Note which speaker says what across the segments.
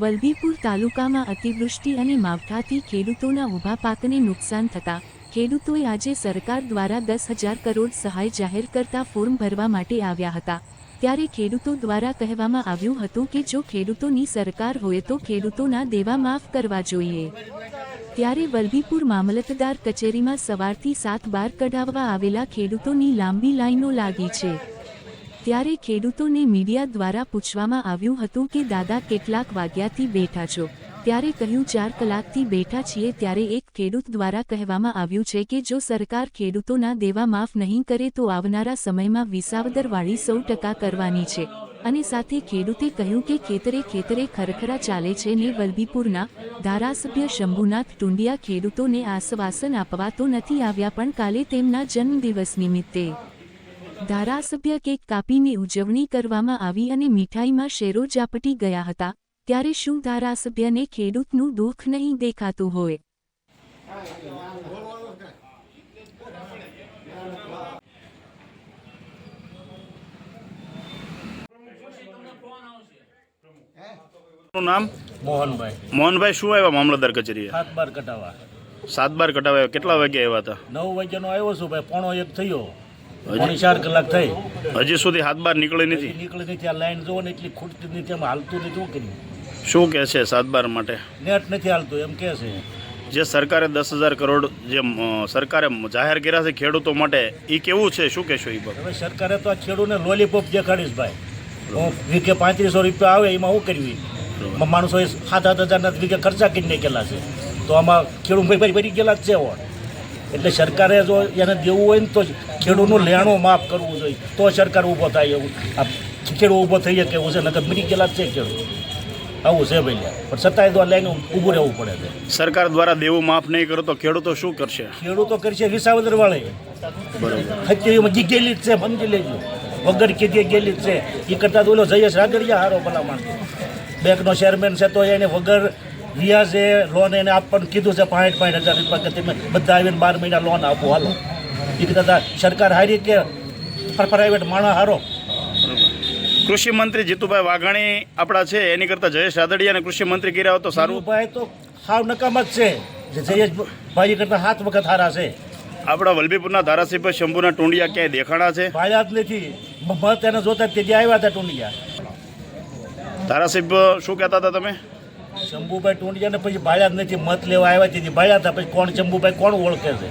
Speaker 1: વલભીપુર તાલુકામાં અતિવૃષ્ટિ અને માવઠાથી ખેડૂતોના ઊભા પાકને નુકસાન થતા, ખેડૂતોએ આજે સરકાર દ્વારા દસ હજાર કરોડ સહાય જાહેર કરતા ફોર્મ ભરવા માટે આવ્યા હતા. ત્યારે ખેડૂતો દ્વારા કહેવામાં આવ્યું હતું કે જો ખેડૂતોની સરકાર હોય તો ખેડૂતોના દેવા માફ કરવા જોઈએ. ત્યારે વલભીપુર મામલતદાર કચેરીમાં સવારથી સાત બાર કઢાવવા આવેલા ખેડૂતોની લાંબી લાઈનો લાગી છે. ત્યારે ખેડૂતોને મીડિયા દ્વારા પૂછવામાં આવ્યું હતું કે, દાદા, કેટલાક વાગ્યાથી બેઠા છો. ત્યારે કહ્યું, ચાર કલાકથી બેઠા છીએ. ત્યારે એક ખેડૂત દ્વારા કહેવામાં આવ્યું છે કે, જો સરકાર ખેડૂતોના દેવા માફ નહીં કરે, તો આવનારા સમયમાં વિસાવદરવાળી સૌ ટકા કરવાની છે. અને સાથે ખેડૂતે કહ્યું કે, ખેતરે ખેતરે ખરખરા ચાલે છે ને વલભીપુરના ધારાસભ્ય શંભુનાથ ટુંડિયા ખેડૂતોને આશ્વાસન આપવા તો નથી આવ્યા, પણ કાલે તેમના જન્મદિવસ નિમિત્તે ધારાસભ્ય કેક કાપીને ઉજવણી કરવામાં આવી અને મીઠાઈમાં શેરો ઝાપટી ગયા હતા ત્યારે શું ધારાસભ્યને ખેડૂતનું દુઃખ નહીં દેખાતું હોય?
Speaker 2: નામ?
Speaker 3: મોહનભાઈ.
Speaker 2: મોહનભાઈ શું આવ્યા મામલતદાર કચેરીએ?
Speaker 3: સાત બાર કટાવા
Speaker 2: સાત બાર કટાવ્યા કેટલા વાગે આવ્યા હતા?
Speaker 3: નવ વાગ્યાનો આવ્યો છું ભાઈ પોણો એક થયો. પોણી ચાર કલાક થઈ.
Speaker 2: હજી સુધી હાથ બહાર નીકળી નથી.
Speaker 3: નીકળી નથી. આ લાઈન જોવો ને એટલી ખૂટતી નથી એમ હાલતું નથી. શું કર્યું
Speaker 2: શું કહે છે સાત બાર માટે?
Speaker 3: નેટ નથી હાલતું એમ કહે છે.
Speaker 2: જે સરકારે દસ હજાર કરોડ જે સરકારે જાહેર કર્યા છે ખેડૂતો માટે એ કેવું છે? શું કહેશો એ બાબત?
Speaker 3: હવે સરકારે તો આ ખેડૂતને લોલીપોપ દેખાડીશ ભાઈ. વીકે પાંત્રીસો રૂપિયા આવે એમાં શું માણસો માણસોએ સાત સાત હજારના વીકે ખર્ચા કરી નાખેલા છે. તો આમાં ખેડૂત ભાઈ ભરી ગયેલા જ છે એટલે સરકારે જો એને દેવું હોય ને તો ખેડૂતનું લેણું માફ કરવું જોઈએ. તો સરકાર ઊભો થાય એવું. આ ખેડૂત ઊભો થઈ શકે એવું છે નકર મરી ગયેલા છે ખેડૂત. આવું છે ભાઈ પણ છતાંય તો લઈને ઊભું રહેવું પડે છે.
Speaker 2: સરકાર દ્વારા દેવું માફ નહીં કરો તો ખેડૂતો શું કરશે?
Speaker 3: ખેડૂતો કરશે વિસાવદર વાળે
Speaker 2: બરોબર
Speaker 3: જી ગયેલી જ છે સમજી લેજો. વગર કીધી ગયેલી જ છે. એ કરતાં તો ઓલો જયેશ રાગડિયા હારો ભલા માણસો. બેંકનો ચેરમેન છે તો એને વગર વ્યાજે લોન એને આપવાનું કીધું છે પાંઠ પાંઠ હજાર રૂપિયા કે તમે બધા આવીને બાર મહિના લોન આપો હાલો. એ કરતાં સરકાર હારી કે પ્રાઇવેટ માણસ હારો?
Speaker 2: કૃષિ મંત્રી જીતુભાઈ વાઘાણી આપણા છે એની કરતાં જયેશ રાદડિયાને કૃષિ મંત્રી કર્યા તો સારું.
Speaker 3: ભાઈ તો હાવ નકામ જ છે. જે જયેશ ભાઈ કરતાં સાત વખત હારા છે.
Speaker 2: આપણા વલભીપુરના ધારાસભ્ય શંભુના ટુંડિયા ક્યાંય દેખાણા છે?
Speaker 3: ભાયા જ નથી. મત એને જોતા તે જે આવ્યા હતા ટુંડિયા.
Speaker 2: ધારાસભ્ય શું કહેતા હતા તમે?
Speaker 3: શંભુભાઈ ટુંડિયાને પછી ભાડ્યા જ નથી મત લેવા આવ્યા તેથી ભાડ્યા હતા પછી કોણ શંભુભાઈ કોણ ઓળખે છે?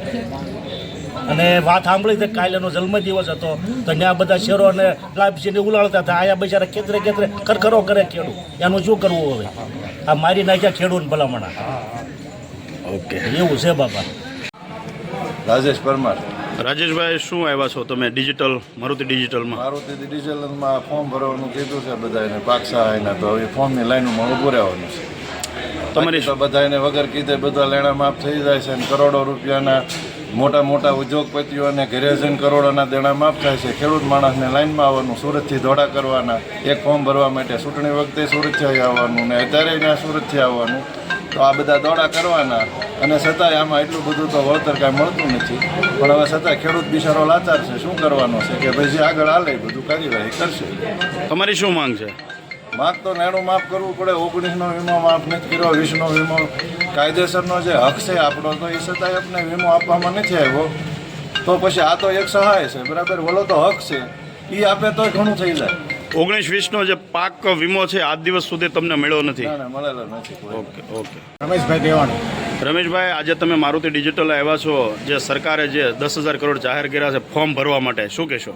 Speaker 3: અને વાત સાંભળી છે કાલેનો જન્મદિવસ હતો તો ત્યાં બધા શેરો અને લાપસીને ઉલાળતા હતા આયા બિચારા ખેતરે ખેતરે ખરખરો કરે ખેડૂત. એનું શું કરવું હવે? આ મારી નાખ્યા ખેડૂત ભલામણા.
Speaker 2: ઓકે.
Speaker 3: એવું છે બાપા.
Speaker 4: રાજેશ પરમાર.
Speaker 2: રાજેશભાઈ શું આવ્યા છો તમે ડિજિટલ મારુતિ ડિજિટલમાં?
Speaker 4: મારુતિ ડિજિટલમાં ફોર્મ ભરવાનું કીધું છે બધાને પાક સહાયના તો હવે ફોર્મની લાઈનમાં ઊભું રહેવાનું છે.
Speaker 2: તમારી
Speaker 4: તો બધાને વગર કીધે બધા લેણા માફ થઈ જાય છે અને કરોડો રૂપિયાના મોટા મોટા ઉદ્યોગપતિઓને ઘરે જઈને કરોડોના દેણા માફ થાય છે. ખેડૂત માણસને લાઇનમાં આવવાનું સુરતથી દોડા કરવાના એક ફોર્મ ભરવા માટે ચૂંટણી વખતે સુરતથી આવવાનું ને અત્યારે ત્યાં સુરતથી આવવાનું. તો આ બધા દોડા કરવાના અને છતાંય આમાં એટલું બધું તો વળતર કાંઈ મળતું નથી. પણ હવે છતાં ખેડૂત બિચારો લાચાર છે. શું કરવાનો છે કે ભાઈ જે આગળ હાલે બધું કાર્યવાહી કરશે.
Speaker 2: તમારી શું માંગ છે?
Speaker 4: માગ તો નેણું માફ કરવું પડે ઓગણીસનો વીમો માફ નથી કર્યો વીસનો વીમો કાયદેસરનો જે હક છે આપણો તો એ છતાંય આપણે વીમો આપવામાં નથી આવ્યો. તો પછી આ તો એક સહાય છે બરાબર? બોલો તો હક છે. એ આપે તો ઘણું થઈ જાય.
Speaker 2: ઓગણીસ વીસનો જે પાક વીમો છે આજ દિવસ સુધી તમને મળ્યો નથી?
Speaker 4: ના ના મળેલો નથી
Speaker 2: ઓકે ઓકે.
Speaker 5: રમેશભાઈ દેવાણી.
Speaker 2: રમેશભાઈ આજે તમે મારુતિ ડિજિટલ આવ્યા છો જે સરકારે જે દસ હજાર કરોડ જાહેર કર્યા છે ફોર્મ ભરવા માટે શું કહેશો?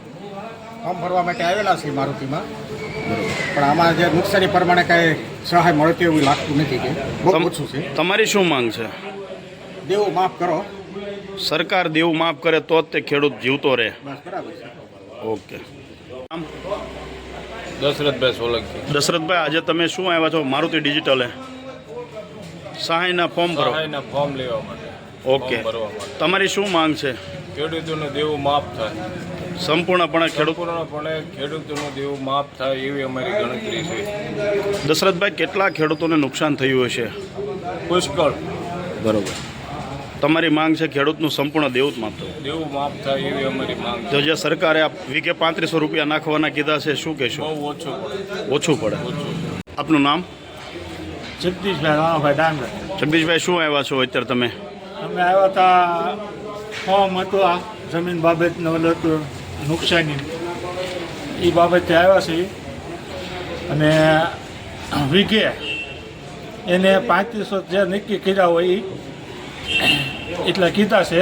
Speaker 5: ફોર્મ ભરવા માટે આવેલા છે મારુતિમાં. પણ આમાં જે નુકસાની પ્રમાણે કાંઈ સહાય મળતી એવું લાગતું નથી કે. બહુ ઓછું છે.
Speaker 2: તમારી શું માંગ છે?
Speaker 5: દેવું માફ કરો.
Speaker 2: સરકાર દેવું માફ કરે તો જ તે ખેડૂત જીવતો રહે.
Speaker 5: બસ બરાબર છે.
Speaker 2: ઓકે. આમ?
Speaker 6: દશરથભાઈ સોલંકી.
Speaker 2: દશરથભાઈ આજે તમે શું આવ્યા છો? મારુતિ ડિજિટલે. સહાયના ફોર્મ ભરો.
Speaker 6: સહાયના ફોર્મ લેવા માટે.
Speaker 2: ઓકે.
Speaker 6: ફોર્મ ભરવા માટે.
Speaker 2: તમારી શું માંગ છે?
Speaker 6: ખેડૂતોનું દેવું માફ થાય.
Speaker 2: સંપૂર્ણપણે
Speaker 6: સંપૂર્ણપણે ખેડૂતોનું દેવું માફ થાય એવી અમારી ગણતરી છે.
Speaker 2: દશરથભાઈ કેટલા ખેડૂતોને નુકસાન થયું હશે?
Speaker 6: પુષ્કળ.
Speaker 2: બરોબર. તમારી માંગ છે ખેડૂતનું સંપૂર્ણ દેવું જ માફ થવું.
Speaker 6: દેવું માફ થાય એવી અમારી માંગ
Speaker 2: તો જે સરકારે આ વીકે પાંત્રીસો રૂપિયા નાખવાના કીધા છે શું કહેશો?
Speaker 6: બહુ ઓછું પડે.
Speaker 2: ઓછું પડે. આપનું નામ?
Speaker 7: જગદીશભાઈ રામાભાઈ ડાંગર.
Speaker 2: જગદીશભાઈ શું આવ્યા છો અત્યારે તમે?
Speaker 7: અમે આવ્યા હતા ફોર્મ હતું આ જમીન બાબતનું હતું નુકસાની. એ બાબતે આવ્યા છે અને વીઘે એને પાંત્રીસો જે નક્કી કર્યા હોય એ એટલા કીધા છે.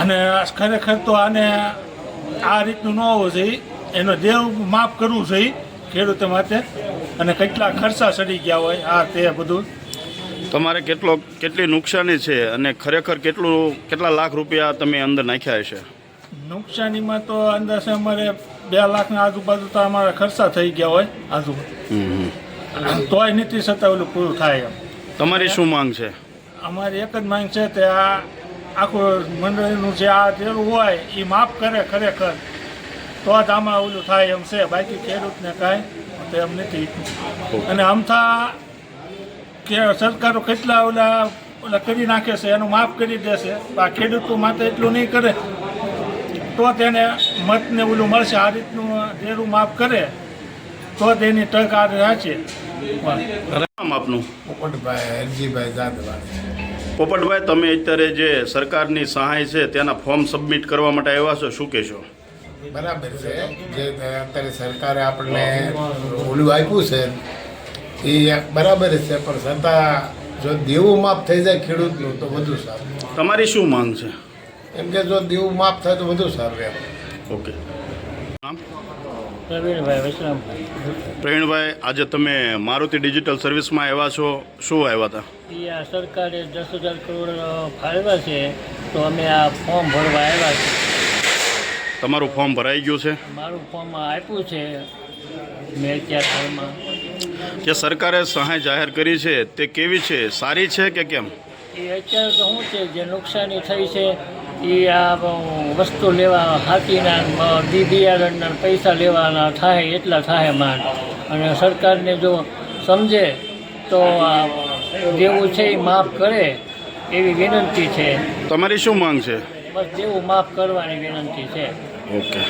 Speaker 7: અને ખરેખર તો આને આ રીતનું ન હોવું જોઈએ. એનો દેવ માફ કરવું જોઈએ ખેડૂતો માટે. અને કેટલા ખર્ચા સડી ગયા હોય, આ તે બધું.
Speaker 2: તમારે કેટલો કેટલી નુકસાની છે અને ખરેખર કેટલું કેટલા લાખ રૂપિયા તમે અંદર નાખ્યા હશે?
Speaker 7: નુકસાનીમાં તો અંદાજે અમારે બે લાખના આજુબાજુ તો અમારા ખર્ચા થઈ ગયા હોય આજુ
Speaker 2: હમ, હમ.
Speaker 7: તોય નીતિ સત્તા ઓલું પૂરું થાય એમ.
Speaker 2: તમારી શું માંગ છે?
Speaker 7: અમારી એક જ માંગ છે તે આ આખું મંડળીનું જે આ જેવું હોય એ માફ કરે ખરેખર. તો જ આમાં ઓલું થાય એમ છે. બાકી ખેડૂતને કાંઈ તો એમ નથી. અને આમથા કે સરકારો કેટલા ઓલા ઓલા કરી નાખે છે એનું માફ કરી દેશે પણ આ ખેડૂતો માટે એટલું નહીં કરે. તો તેને મતને ઓલું મળશે. આ રીતનું ઢેરું માફ કરે તો તેની તક આ રાખે
Speaker 2: આપનું?
Speaker 8: પોપટભાઈ હરજીભાઈ જાદવાણી.
Speaker 2: પોપટભાઈ તમે અત્યારે જે સરકારની સહાય છે તેના ફોર્મ સબમિટ કરવા માટે આવ્યા છો શું કહેશો?
Speaker 8: બરાબર છે. જે અત્યારે સરકારે આપણને ઓલું આપ્યું છે એ બરાબર જ છે પણ છતાં જો દેવું માફ થઈ જાય ખેડૂતનું તો વધુ સારું.
Speaker 2: તમારી શું માંગ છે?
Speaker 8: એમ કે જો દેવું માફ થાય તો વધુ સારું એમ.
Speaker 2: ઓકે.
Speaker 7: પ્રવીણભાઈ વૈષ્ણવભાઈ
Speaker 2: પ્રવીણભાઈ આજે તમે મારુતિ ડિજિટલ સર્વિસમાં આવ્યા છો. શું આવ્યા હતા?
Speaker 9: એ આ સરકારે દસ હજાર કરોડ ફાળવ્યા છે તો અમે આ ફોર્મ ભરવા આવ્યા છે
Speaker 2: તમારું ફોર્મ ભરાઈ ગયું છે?
Speaker 9: મારું ફોર્મ આપ્યું છે મેં અત્યારે હાલમાં
Speaker 2: જે સરકારે સહાય જાહેર કરી છે તે કેવી છે? સારી છે કે કેમ?
Speaker 9: એ અત્યારે તો શું છે જે નુકસાની થઈ છે એ આ વસ્તુ લેવા હાથીના બિયારણના પૈસા લેવાના થાય એટલા થાય માન અને સરકારને જો સમજે તો આ જેવું છે એ માફ કરે એવી વિનંતી છે.
Speaker 2: તમારી શું માંગ છે?
Speaker 9: બસ જેવું માફ કરવાની વિનંતી છે.
Speaker 2: ઓકે.